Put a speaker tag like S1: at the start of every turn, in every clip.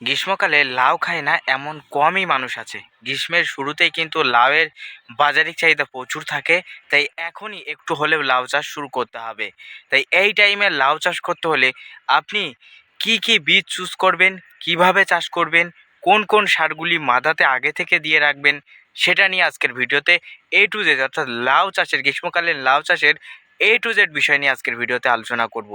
S1: গ্রীষ্মকালে লাউ খায় না এমন কমই মানুষ আছে। গ্রীষ্মের শুরুতেই কিন্তু লাউয়ের বাজারিক চাহিদা প্রচুর থাকে, তাই এখনই একটু হলেও লাউ চাষ শুরু করতে হবে। তাই এই টাইমে লাউ চাষ করতে হলে আপনি কি কি বীজ চুজ করবেন, কীভাবে চাষ করবেন, কোন কোন সারগুলি মাদাতে আগে থেকে দিয়ে রাখবেন, সেটা নিয়ে আজকের ভিডিওতে এ টু জেড অর্থাৎ লাউ চাষের গ্রীষ্মকালীন লাউ চাষের এ টু জেড বিষয় নিয়ে আজকের ভিডিওতে আলোচনা করব।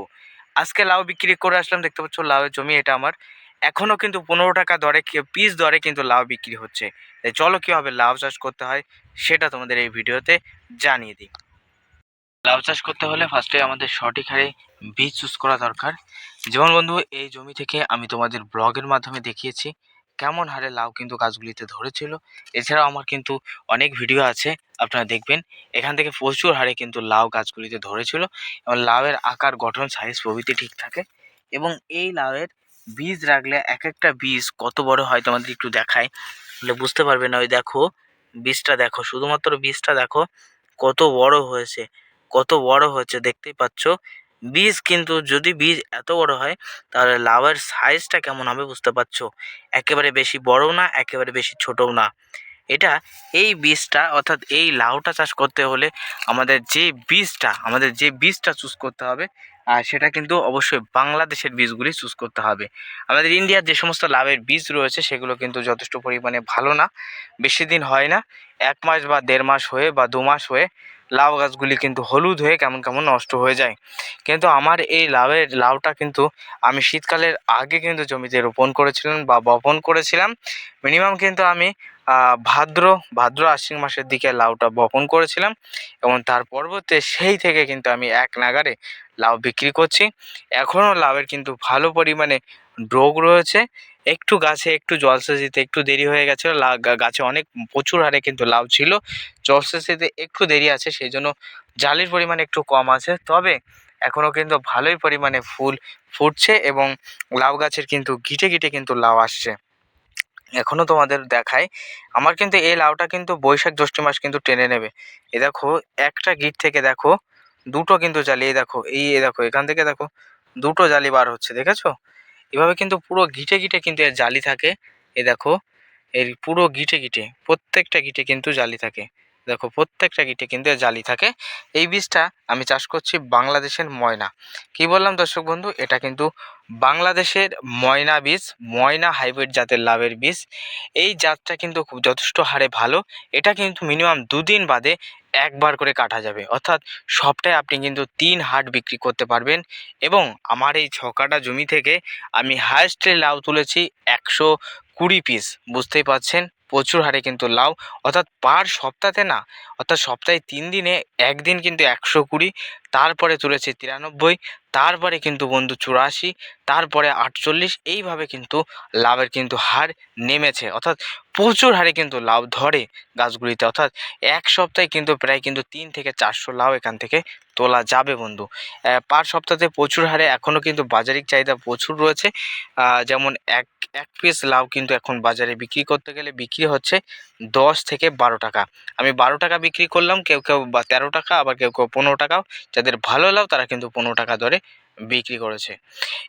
S1: আজকে লাউ বিক্রি করে আসলাম, দেখতে পাচ্ছ লাউয়ের জমি এটা আমার। এখনও কিন্তু পনেরো টাকা দরে পিস দরে কিন্তু লাউ বিক্রি হচ্ছে। তাই চলো কীভাবে লাউ চাষ করতে হয়, সেটা তোমাদের এই ভিডিওতে জানিয়ে দিই। লাউ চাষ করতে হলে ফার্স্টে আমাদের সঠিক হারে বীজ চুজ করা দরকার। যেমন বন্ধু, এই জমি থেকে আমি তোমাদের ব্লগের মাধ্যমে দেখিয়েছি কেমন হারে লাউ কিন্তু গাছগুলিতে ধরেছিল। এছাড়াও আমার কিন্তু অনেক ভিডিও আছে, আপনারা দেখবেন। এখান থেকে প্রচুর হারে কিন্তু লাউ গাছগুলিতে ধরেছিল এবং লাউয়ের আকার, গঠন সাইজ প্রভৃতি ঠিক থাকে। এবং এই লাউয়ের বীজ রাখলে এক একটা বীজ কত বড় হয় তোমাদের একটু দেখায় তাহলে বুঝতে পারবে না, ওই দেখো, বীজটা দেখো, শুধুমাত্র বীজটা দেখো, কত বড় হয়েছে, কত বড় হয়েছে, দেখতেই পাচ্ছ। বীজ কিন্তু যদি বীজ এত বড় হয়, তাহলে লাউয়ের সাইজটা কেমন হবে বুঝতে পারছ? একেবারে বেশি বড়ও না, একেবারে বেশি ছোটও না। এটা এই বীজটা, অর্থাৎ এই লাউটা চাষ করতে হলে আমাদের যে বীজটা, আমাদের যে বীজটা চুজ করতে হবে আর সেটা কিন্তু অবশ্যই বাংলাদেশের বীজগুলি চুজ করতে হবে। আমাদের ইন্ডিয়ার যে সমস্ত লাভের বীজ রয়েছে, সেগুলো কিন্তু যথেষ্ট পরিমাণে ভালো না। বেশি দিন হয় না, এক মাস বা দেড় মাস হয়ে বা দু মাস হয়ে লাউ গাছগুলি কিন্তু হলুদ হয়ে কেমন কেমন নষ্ট হয়ে যায়। কিন্তু আমার এই লাউয়ের লাউটা কিন্তু আমি শীতকালের আগে কিন্তু জমিতে রোপণ করেছিলাম বা বপন করেছিলাম। মিনিমাম কিন্তু আমি ভাদ্র ভাদ্র আশ্বিন মাসের দিকে লাউটা বপন করেছিলাম এবং তার পরবর্তী সেই থেকে কিন্তু আমি এক নাগারে লাউ বিক্রি করছি। এখনও লাউয়ের কিন্তু ভালো পরিমাণে রোগ রয়েছে একটু গাছে একটু জলসেচ দিতে একটু দেরি হয়ে গেছিল গাছে অনেক প্রচুর হারে কিন্তু লাউ ছিল। জলসেচ দিতে একটু দেরি আছে সেই জন্য জালির পরিমাণ একটু কম আছে। তবে এখনও কিন্তু ভালোই পরিমাণে ফুল ফুটছে এবং লাউ গাছের কিন্তু গিটে গিটে কিন্তু লাউ আসছে। এখনও তোমাদের দেখায় আমার কিন্তু এই লাউটা কিন্তু বৈশাখ জ্যৈষ্ঠ মাস কিন্তু টেনে নেবে। এ দেখো, একটা গিট থেকে দেখো, দুটো কিন্তু জালি এই দেখো এই দেখো, এখান থেকে দেখো, দুটো জালি বার হচ্ছে, দেখেছ? এভাবে কিন্তু পুরো গিটে গিটে কিন্তু এর জালি থাকে। এ দেখো, এর পুরো গিটে গিটে, প্রত্যেকটা গিটে কিন্তু জালি থাকে। দেখো, প্রত্যেকটা গিটে কিন্তু জালি থাকে। এই বীজটা আমি চাষ করছি বাংলাদেশের ময়না। কি বললাম দর্শক বন্ধু? এটা কিন্তু বাংলাদেশের ময়না বীজ, ময়না হাইব্রিড জাতের লাভের বীজ। এই জাতটা কিন্তু খুব যথেষ্ট হারে ভালো। এটা কিন্তু মিনিমাম দুদিন বাদে একবার করে কাটা যাবে। অর্থাৎ সবটাই আপনি কিন্তু তিন হাট বিক্রি করতে পারবেন। এবং আমার এই ছকাটা জমি থেকে আমি হায়েস্টে লাউ তুলেছি একশো কুড়ি পিস। বুঝতেই পারছেন? প্রচুর হারে কিন্তু লাউ। অর্থাৎ পার সপ্তাহে না, অর্থাৎ সপ্তাহে তিন দিনে একদিন কিন্তু একশো কুড়ি তারপরে তুলেছি তিরানব্বই, তারপরে কিন্তু বন্ধু চুরাশি, তারপরে আটচল্লিশ, এইভাবে কিন্তু লাভের কিন্তু হার নেমেছে। অর্থাৎ প্রচুর হারে কিন্তু লাভ ধরে গাছগুলিতে। অর্থাৎ এক সপ্তাহে কিন্তু প্রায় কিন্তু তিন থেকে চারশো লাভ এখান থেকে তোলা যাবে বন্ধু। পার সপ্তাহে প্রচুর হারে এখনও কিন্তু বাজারিক চাহিদা প্রচুর রয়েছে। যেমন এক এক পিস লাউ কিন্তু এখন বাজারে বিক্রি করতে গেলে বিক্রি হচ্ছে দশ থেকে বারো টাকা। আমি বারো টাকা বিক্রি করলাম, কেউ কেউ বা তেরো টাকা, আবার কেউ কেউ পনেরো টাকাও। যাদের ভালো লাভ, তারা কিন্তু পনেরো টাকা দরে বিক্রি করেছে।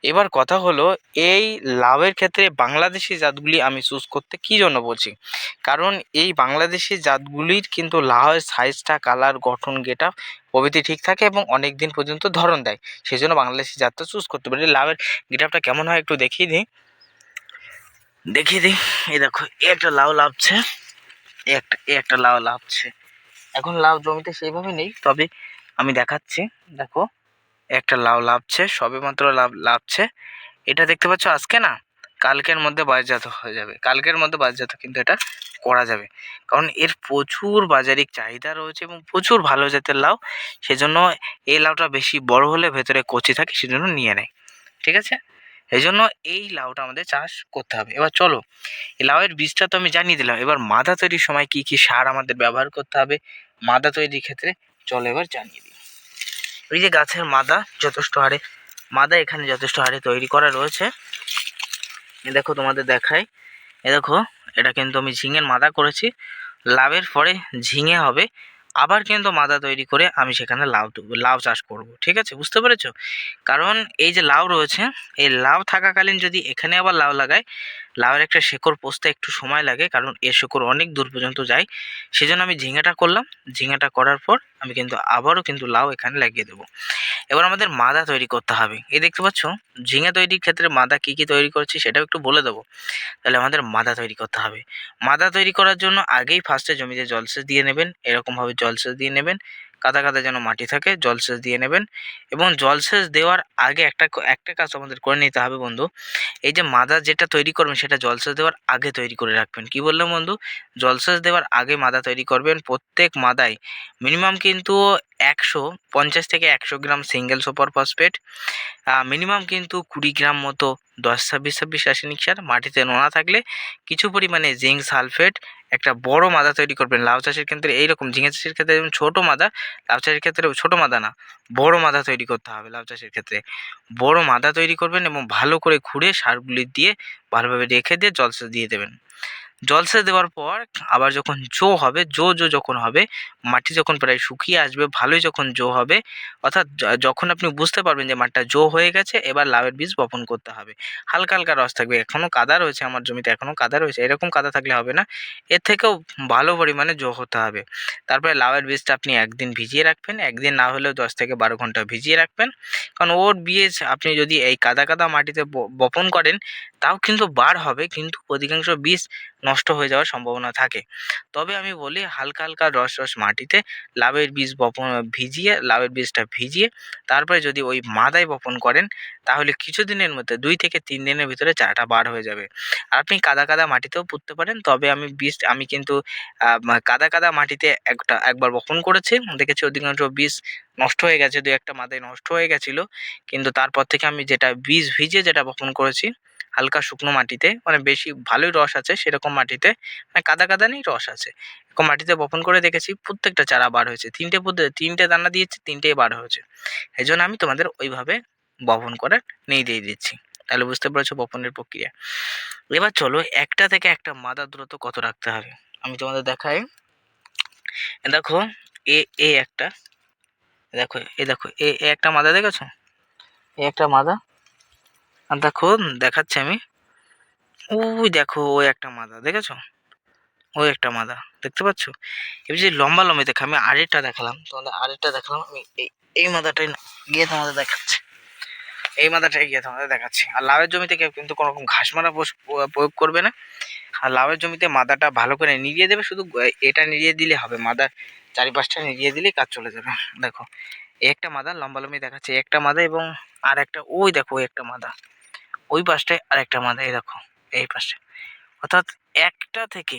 S1: এবার কথা হলো, এই লাভের ক্ষেত্রে বাংলাদেশি জাতগুলি আমি চুজ করতে কী জন্য বলছি? কারণ এই বাংলাদেশি জাতগুলির কিন্তু লাভের সাইজটা কালার গঠন গেটা প্রভৃতি ঠিক থাকে এবং অনেক দিন পর্যন্ত ধরন দেয়। সেই জন্য বাংলাদেশি জাতটা চুজ করতে পারি। লাভের গেটাপটা কেমন হয় একটু দেখিয়ে দিই। দেখিয়ে দিই। এই দেখো, একটা লাউ লাভছে। একটা একটা লাউ লাভছে এখন লাউ জমিতে সেইভাবে নেই, তবে আমি দেখাচ্ছি। দেখো, একটা লাউ লাভছে সবে মাত্র লাভ লাভছে এটা দেখতে পাচ্ছ আজকে না, কালকের মধ্যে বাজারজাত হয়ে যাবে। কালকের মধ্যে বাজারজাত, কিন্তু এটা করা যাবে। কারণ এর প্রচুর বাজারিক চাহিদা রয়েছে এবং প্রচুর ভালো জাতের লাউ। সেজন্য এই লাউটা বেশি বড় হলে ভেতরে কচি থাকে, সেজন্য নিয়ে নেয়। ঠিক আছে? এই জন্য এই লাউটা আমাদের চাষ করতে হবে। এবার চলো, এই লাউয়ের বীজটা তো আমি জানিয়ে দিলাম। এবার মাদা তৈরির সময় কি কি সার আমাদের ব্যবহার করতে হবে, মাদা তৈরির ক্ষেত্রে চলো এবার জানিয়ে দিই। ওই যে গাছের মাদা যথেষ্ট হারে, মাদা এখানে যথেষ্ট হারে তৈরি করা রয়েছে। এ দেখো তোমাদের দেখাই। এ দেখো, এটা কিন্তু আমি ঝিঙের মাদা করেছি। লাভের পরে ঝিঙে হবে। আবার কিন্তু মাদা তৈরি করে আমি সেখানে লাউ লাউ চাষ করব, ঠিক আছে? বুঝতে পেরেছ? কারণ এই যে লাউ রয়েছে, এই লাউ থাকাকালীন যদি এখানে আবার লাউ লাগাই, লাউয়ের একটা শেকড় পোস্তে একটু সময় লাগে, কারণ এর শেকড় অনেক দূর পর্যন্ত যায়। সেজন্য আমি ঝিঙেটা করলাম। ঝিঙেটা করার পর আমি কিন্তু আবারও কিন্তু লাউ এখানে লাগিয়ে দেবো। এবার আমাদের মাদা তৈরি করতে হবে। এই দেখতে পাচ্ছ? ঝিঙে তৈরির ক্ষেত্রে মাদা কী কী তৈরি করছি সেটাও একটু বলে দেবো। তাহলে আমাদের মাদা তৈরি করতে হবে। মাদা তৈরি করার জন্য আগেই ফার্স্টে জমিতে জলসেচ দিয়ে নেবেন, এরকমভাবে জলসেচ দিয়ে নেবেন, কাদা কাদা যেন মাটি থাকে জলসেচ দিয়ে নেবেন এবং জলসেচ দেওয়ার আগে একটা একটা কাজ আমাদের করে নিতে হবে বন্ধু। এই যে মাদা যেটা তৈরি করবেন সেটা জলসেচ দেওয়ার আগে তৈরি করে রাখবেন। কি বললাম বন্ধু? জলসেচ দেওয়ার আগে মাদা তৈরি করবেন প্রত্যেক মাদায়। মিনিমাম কিন্তু একশো পঞ্চাশ থেকে একশো gram single super phosphate minimum কিন্তু কুড়ি গ্রাম মতো দশ ছাব্বিশ ছাব্বিশ রাসায়নিক সার, মাটিতে নোনা থাকলে কিছু পরিমাণে জিঙ্ক সালফেট একটা বড় মাদা তৈরি করবেন। লাউ চাষের ক্ষেত্রে এইরকম, ঝিঙে চাষের ক্ষেত্রে যেমন ছোটো মাদা, লাউ চাষের ক্ষেত্রে ছোটো মাদা না, বড় মাদা তৈরি করতে হবে লাউ চাষের ক্ষেত্রে। বড় মাদা তৈরি করবেন এবং ভালো করে খুঁড়ে সারগুলি দিয়ে ভালোভাবে রেখে দিয়ে জলসেচ দিয়ে দেবেন। জলসেচ দেওয়ার পর আবার যখন জো হবে, জো জো যখন হবে, মাটি যখন প্রায় শুকিয়ে আসবে, ভালোই যখন জো হবে, অর্থাৎ যখন আপনি বুঝতে পারবেন যে মাঠটা জো হয়ে গেছে, এবার লাউয়ের বীজ বপন করতে হবে। হালকা হালকা রস থাকবে। এখনও কাদা রয়েছে আমার জমিতে এখনও কাদা রয়েছে। এরকম কাদা থাকলে হবে না। এর থেকেও ভালো পরিমাণে জো হতে হবে। তারপরে লাউয়ের বীজটা আপনি একদিন ভিজিয়ে রাখবেন। একদিন না হলেও দশ থেকে বারো ঘণ্টা ভিজিয়ে রাখবেন। কারণ ওর বীজ আপনি যদি এই কাদা কাদা মাটিতে বপন করেন, তাও কিন্তু বার হবে। কিন্তু অধিকাংশ বীজ নষ্ট হয়ে যাওয়ার সম্ভাবনা থাকে। তবে আমি বলি হালকা হালকা রস রস মাটিতে লাউয়ের বীজ বপন ভিজিয়ে, লাউয়ের বীজটা ভিজিয়ে, তারপরে যদি ওই মাদায় বপন করেন, তাহলে কিছুদিনের মধ্যে দুই থেকে তিন দিনের ভিতরে চারাটা বার হয়ে যাবে। আর আপনি কাদা কাদা মাটিতেও পুঁততে পারেন, তবে আমি বীজ, আমি কিন্তু কাদা কাদা মাটিতে একটা, একবার বপন করেছি, দেখেছি অধিকাংশ বীজ নষ্ট হয়ে গেছে, দু একটা মাদায় নষ্ট হয়ে গেছিল। কিন্তু তারপর থেকে আমি যেটা বীজ ভিজে যেটা বপন করেছি হালকা শুকনো মাটিতে মানে বেশি ভালোই রস আছে সেরকম মাটিতে মানে কাদা কাদা নেই রস আছে। এরকম মাটিতে বপন করে দেখেছি, প্রত্যেকটা চারা বার হয়েছে। তিনটে তিনটে দানা দিয়েছে, তিনটেই বার হয়েছে। এই জন্য আমি তোমাদের ওইভাবে বপন করে নিয়ে দিয়ে দিচ্ছি। তাহলে বুঝতে পেরেছ বপনের প্রক্রিয়া। এবার চলো, একটা থেকে একটা মাদার দূরত্ব কত রাখতে হবে? আমি তোমাদের দেখাই। দেখো, এ এ একটা দেখো, এ দেখো এ একটা মাদা দেখেছ? এ একটা মাদা আর দেখো দেখাচ্ছি আমি। ওই দেখো, ওই একটা মাদা, দেখেছ? ওই একটা মাদা, দেখতে পাচ্ছ? এবার যে লম্বা লম্বি, দেখো, আমি আরেকটা দেখালাম। তোমাদের আরেকটা দেখালাম, আমি এই এই মাদাটাই গিয়ে তোমাদের দেখাচ্ছি। এই মাদাটাই গিয়ে তোমাদের দেখাচ্ছি। আর লাউয়ের জমিতে কেউ কিন্তু কোনো রকম ঘাস মারা প্রয়োগ করবে না। আর লাউয়ের জমিতে মাদাটা ভালো করে নিড়িয়ে দেবে, শুধু এটা নিড়িয়ে দিলে হবে, মাদার চারিপাশটা নিড়িয়ে দিলেই কাজ চলে যাবে। দেখো একটা মাদা, লম্বা লম্বি দেখাচ্ছে একটা মাদা এবং আর একটা, ওই দেখো, ওই একটা মাদা। ওই পাশটায় আর একটা মাদা এই দেখো, এই পাশে। অর্থাৎ একটা থেকে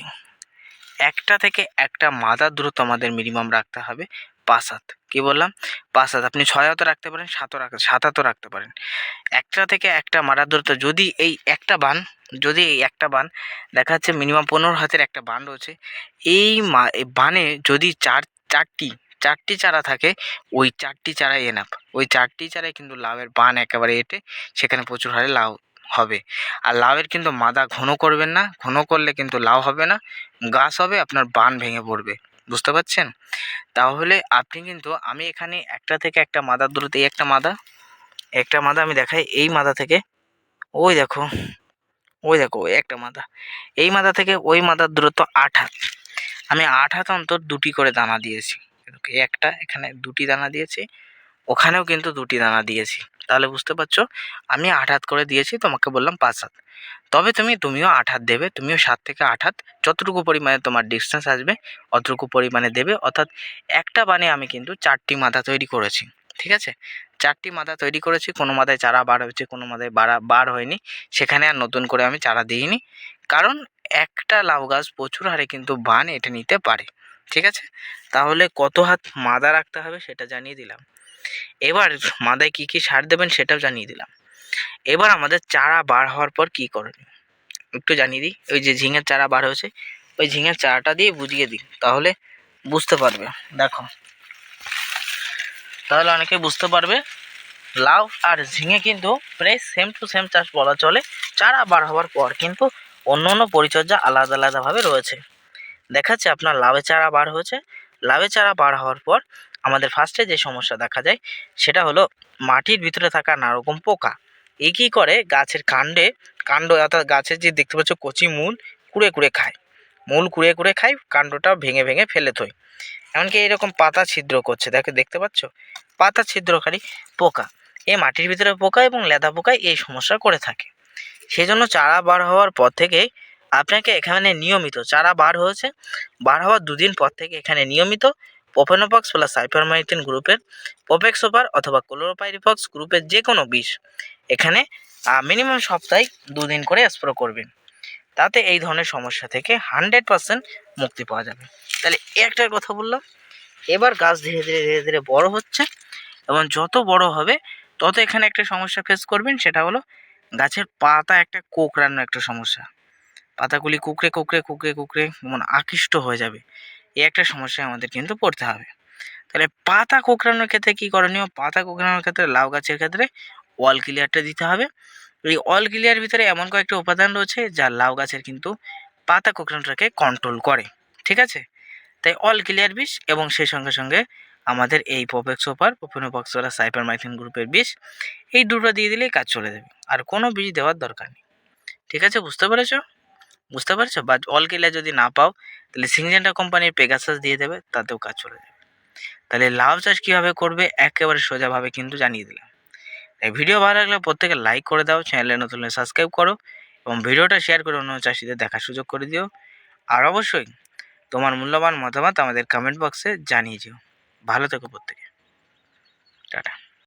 S1: একটা থেকে একটা মাদার দূরত্ব আমাদের মিনিমাম রাখতে হবে পাঁচ হাত। কি বললাম? পাঁচ হাত। আপনি ছয় হাতও রাখতে পারেন, সাতও রাখ, সাত হাতও রাখতে পারেন। একটা থেকে একটা মাদার দূরত্ব, যদি এই একটা বান, যদি এই একটা বান, দেখা যাচ্ছে মিনিমাম পনেরো হাতের একটা বান রয়েছে, এই মা বানে যদি চার, চারটি চারটি চারা থাকে, ওই চারটি চারাই এনাফ ওই চারটি চারাই কিন্তু লাউয়ের বান একেবারে এঁটে সেখানে প্রচুর হারে লাউ হবে। আর লাউয়ের কিন্তু মাদা ঘন করবেন না, ঘন করলে কিন্তু লাউ হবে না, গাছ হবে, আপনার বান ভেঙে পড়বে। বুঝতে পারছেন? তাহলে আপনি কিন্তু, আমি এখানে একটা থেকে একটা মাদার দূরত্ব, এই একটা মাদা একটা মাদা আমি দেখাই, এই মাদা থেকে, ওই দেখো ওই দেখো, ওই একটা মাদা, এই মাদা থেকে ওই মাদার দূরত্ব আট হাত। আমি আট হাত অন্তর দুটি করে দানা দিয়েছি। একটা, এখানে দুটি দানা দিয়েছি। ওখানেও কিন্তু দুটি দানা দিয়েছি। তাহলে বুঝতে পারছ? আমি আট হাত করে দিয়েছি, তোমাকে বললাম পাঁচ হাত। তবে তুমি, তুমিও আট হাত দেবে, তুমিও সাত থেকে আট হাত, যতটুকু পরিমাণে তোমার ডিস্টেন্স আসবে, অতটুকু পরিমাণে দেবে। অর্থাৎ একটা বানে আমি কিন্তু চারটি মাথা তৈরি করেছি, ঠিক আছে? চারটি মাথা তৈরি করেছি, কোনো মাথায় চারা বার হয়েছে, কোনো মাথায় বাড়া, বার হয়নি। সেখানে আর নতুন করে আমি চারা দিইনি। কারণ একটা লাউ গাছ প্রচুর হারে কিন্তু বান এটা নিতে পারে। ঠিক আছে? তাহলে কত হাত মাদা রাখতে হবে সেটা জানিয়ে দিলাম। এবার মাদায় কী কী সার দেবেন সেটাও জানিয়ে দিলাম। এবার আমাদের চারা বার হওয়ার পর কী করণীয় একটু জানিয়ে দিই। ওই যে ঝিঙের চারা বার হয়েছে, ওই ঝিঙের চারাটা দিয়ে বুঝিয়ে দিই। তাহলে বুঝতে পারবে। দেখো। তাহলে অনেকে বুঝতে পারবে, লাউ আর ঝিঙে কিন্তু প্রায় সেম টু সেম চাষ বলা চলে। চারা বার হওয়ার পর কিন্তু অন্য অন্য পরিচর্যা আলাদা আলাদাভাবে রয়েছে। দেখাচ্ছে আপনার লাউয়ের চারা বার হয়েছে। লাভের চারা বার হওয়ার পর আমাদের ফার্স্টে যে সমস্যা দেখা যায়, সেটা হলো মাটির ভিতরে থাকা নানা রকম পোকা। এ কী করে? গাছের কাণ্ডে, কাণ্ড অর্থাৎ গাছের যে দেখতে পাচ্ছ কচি মূল কুড়ে কুড়ে খায়। মূল কুড়ে কুড়ে খায়, কাণ্ডটা ভেঙে ভেঙে ফেলে থই এমনকি এরকম পাতা ছিদ্র করছে, দেখো, দেখতে পাচ্ছ? পাতা ছিদ্রকারী পোকা। এই মাটির ভিতরে পোকা এবং লেদা পোকা এই সমস্যা করে থাকে। সেজন্য চারা বার হওয়ার পর থেকেই আপনাকে এখানে নিয়মিত চারা বার হয়েছে। বার হওয়ার দুদিন পর থেকে এখানে নিয়মিত পোপেনোপক্স প্লাস সাইপারমাইথিন গ্রুপের পোপেক্সোপার অথবা ক্লোরোপাইরিফক্স গ্রুপের যে কোনো বিষ এখানে মিনিমাম সপ্তাহে দুদিন করে স্প্রে করবেন। তাতে এই ধরনের সমস্যা থেকে হান্ড্রেড পার্সেন্ট মুক্তি পাওয়া যাবে। তাহলে একটা কথা বললাম। এবার গাছ ধীরে ধীরে ধীরে ধীরে বড় হচ্ছে এবং যত বড় হবে, তত এখানে একটা সমস্যা ফেস করবেন, সেটা হলো গাছের পাতা একটা কোঁকড়ানো একটা সমস্যা। পাতাগুলি কুকড়ে কুকড়ে কুকড়ে কুকড়ে যেমন আকৃষ্ট হয়ে যাবে। এই একটা সমস্যায় আমাদের কিন্তু পড়তে হবে। তাহলে পাতা কোঁকড়ানোর ক্ষেত্রে কী করণীয়? পাতা কোঁকড়ানোর ক্ষেত্রে লাউ গাছের ক্ষেত্রে অল ক্লিয়ারটা দিতে হবে। এই অল ক্লিয়ার ভিতরে এমন কয়েকটা উপাদান রয়েছে যা লাউ গাছের কিন্তু পাতা কোঁকড়ানোটাকে কন্ট্রোল করে। ঠিক আছে? তাই অল ক্লিয়ার বিষ এবং সেই সঙ্গে সঙ্গে আমাদের এই পোপেক্স ওপার সাইপার সাইপারমাইথিন গ্রুপের বিষ এই দুটো দিয়ে দিলেই কাজ চলে যাবে। আর কোনো বিষ দেওয়ার দরকার নেই। ঠিক আছে? বুঝতে পেরেছ? বুঝতে পারছ? বা অল ক্লিয়ার যদি না পাও, তাহলে সিংজেন্টা কোম্পানির পেগাসাস দিয়ে দেবে, তাতেও কাজ চলে যাবে। তাহলে লাভ চাষ কীভাবে করবে, একেবারে সোজাভাবে কিন্তু জানিয়ে দিলাম। তাই ভিডিও ভালো লাগলে প্রত্যেকে লাইক করে দাও, চ্যানেলে নতুন সাবস্ক্রাইব করো এবং ভিডিওটা শেয়ার করে অন্য চাষিদের দেখার সুযোগ করে দিও। আর অবশ্যই তোমার মূল্যবান মতামত আমাদের কমেন্ট বক্সে জানিয়ে দিও। ভালো থেকো প্রত্যেকে। টাটা।